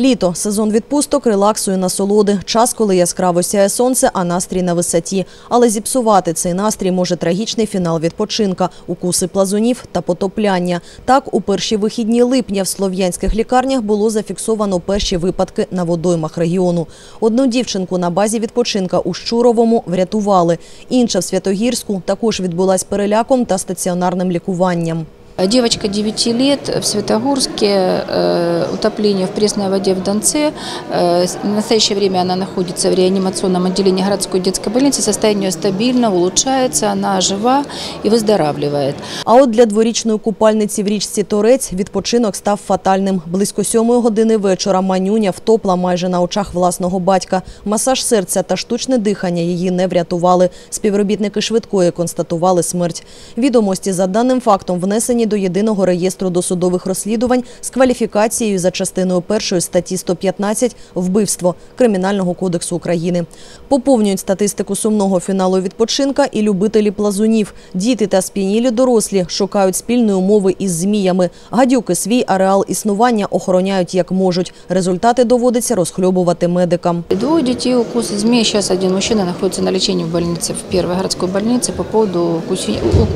Літо сезон відпусток, релаксу і насолоди. Час, коли яскраво сяє сонце, а настрій на висоті. Але зіпсувати цей настрій може трагічний фінал відпочинка, укуси плазунів та потопляння. Так, у перші вихідні липня в слов'янських лікарнях було зафіксовано перші випадки на водоймах регіону. Одну дівчинку на базі відпочинка у Щуровому врятували. Інша в Святогірську також відбулась переляком та стаціонарним лікуванням. Девочка 9 лет в Светогорске, э, утопление в пресной воде в Донце. Э, с- В настоящее время она находится в реанимационном отделении городской детской больницы. Состояние ее стабильно, улучшается, она жива и выздоравливает. А от для дворічної купальниці в річці Торець відпочинок став фатальним. Близько сьомої години вечора манюня втопла майже на очах власного батька. Масаж серця та штучне дихання її не врятували. Співробітники швидкої констатували смерть. Відомості за даним фактом внесені до єдиного реєстру досудових розслідувань з кваліфікацією за частиною першої статті 115 «Вбивство» Кримінального кодексу України. Поповнюють статистику сумного фіналу відпочинка і любителі плазунів. Діти та сп'янілі дорослі шукають спільної умови із зміями. Гадюки свій ареал існування охороняють як можуть. Результати доводиться розхльобувати медикам. Двое детей укусы змеи. Сейчас один мужчина находится на лечении в больнице, в первой городской по поводу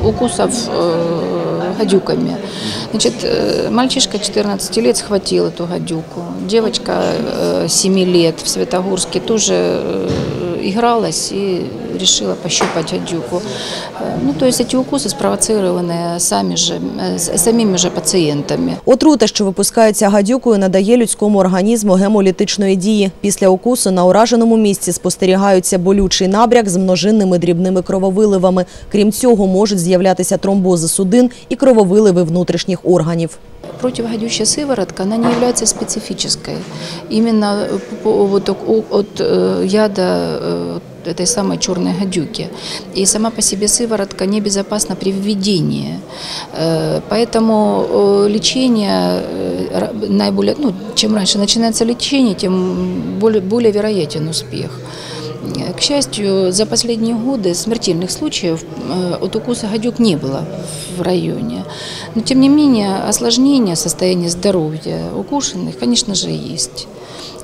укусов э, гадюками. Значит, э, мальчишка 14 лет схватил эту гадюку. Девочка э, 7 лет в Светогорске тоже э, игралась и решила пощупать гадюку. Э, Ну, то есть эти укусы спровоцированы сами же, э, с- самими же пациентами. Отрута, що випускається гадюкою, надає людському організму гемолітичної дії. Після укусу на ураженому місці спостерігаються болючий набряк з множинними дрібними крововиливами. Крім цього, можуть з'являтися тромбози судин і крововиливи внутрішніх органів. Противогадющая сыворотка, она не является специфической. Именно по- вот о- от э, яда э, вот этой самой черной гадюки. И сама по себе сыворотка небезопасна при введении. Э, Поэтому э, лечение э, ра- наиболее, ну, чем раньше начинается лечение, тем более, более вероятен успех. К счастью, за последние годы смертельных случаев э, от укуса гадюк не было в районе. Но, тем не менее, осложнения состояния здоровья укушенных, конечно же, есть.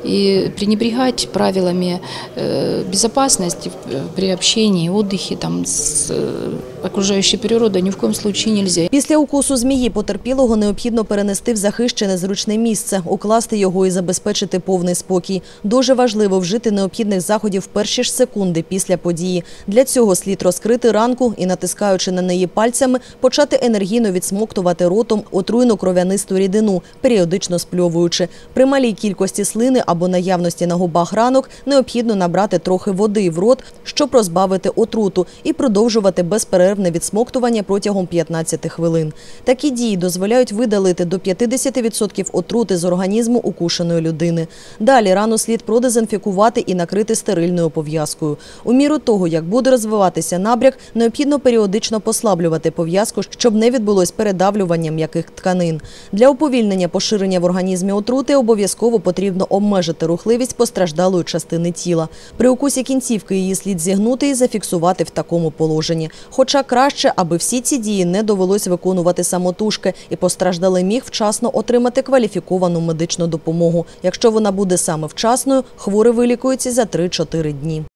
И пренебрегать правилами э, безопасности в- при общении, отдыхе там, с э, окружающей природой ни в коем случае нельзя. Після укусу змії потерпілого необхідно перенести в захищене зручне місце, укласти його і забезпечити повний спокій. Дуже важливо вжити необхідних заходів в перші ж секунди після події. Для цього слід розкрити ранку і, натискаючи на неї пальцями, почати енергійно відсмоктувати ротом отруйну кров'янисту рідину, періодично спльовуючи. При малій кількості слини або наявності на губах ранок необхідно набрати трохи води в рот, щоб розбавити отруту і продовжувати безперервне відсмоктування протягом 15 хвилин. Такі дії дозволяють видалити до 50% отрути з організму укушеної людини. Далі рану слід продезінфікувати і накрити стерильною пов'язкою. У міру того, як буде розвиватися набряк, необхідно періодично послаблювати пов'язку, щоб не відбулось передавлювання м'яких тканин. Для уповільнення поширення в організмі отрути обов'язково потрібно обмежити рухливість постраждалої частини тіла. При укусі кінцівки її слід зігнути і зафіксувати в такому положенні. Хоча краще, аби всі ці дії не довелось виконувати самотужки, і постраждалий міг вчасно отримати кваліфіковану медичну допомогу. Якщо вона буде саме вчасною, хворий вилікується за 3-4 дні.